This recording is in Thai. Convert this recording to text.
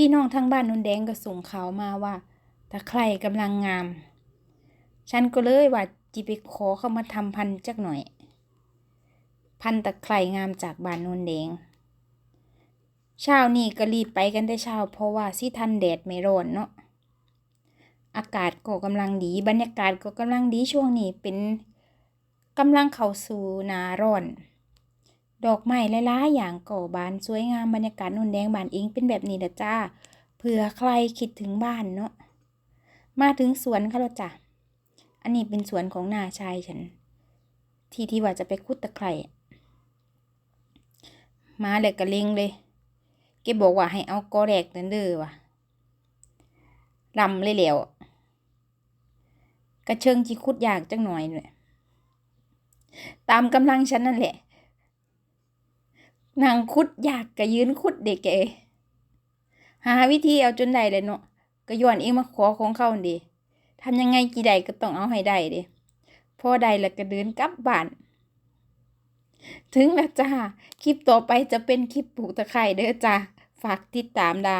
พี่น้องทางบ้านนนแดงก็ส่งข่าวมาว่าตะไคร่กำลังงาม ฉันก็เลยว่าจิไปขอเข้ามาทำพันธุ์จักหน่อย พันธุ์ตะไคร่งามจากบ้านนนแดงเช้านี่ก็รีบไปกันได้เช้าเพราะว่าสิทันแดดไม่ร้อนเนาะอากาศก็กำลังดีบรรยากาศก็กำลังดีช่วงนี้เป็นกำลังเข้าสู่หนาร้อน ดอกไม้หลายๆอย่างก็บานสวยงามบรรยากาศนนแดงบานเองเป็นแบบนี้ละจ้าเผื่อใครคิดถึงบ้านเนาะมาถึงสวนค่ะแล้วจ้ะอันนี้เป็นสวนของนาชายฉัน ที่ที่ว่าจะไปคุดตะไคร่มาเลยกระเลงเลยแกบอกว่าให้เอากอแรกนั่นเด้อว่ะลำเลยแล้วกระเชิงจีคุดยากจังหน่อยเลยตามกำลังฉันนั่นแหละ นางคุดอยากกะยืนคุดเด็กเอหาวิธีเอาจนได้เลยเนาะก็ย้อนเองมาขอของเขาดีทำยังไงกี่ใดก็ต้องเอาให้ได้เด้พอใดแล้วก็เดินกลับบ้าน ถึงแล้วจ้า คลิปต่อไปจะเป็นคลิปปลูกตะไคร้เด้อจ้า ฝากติดตามดา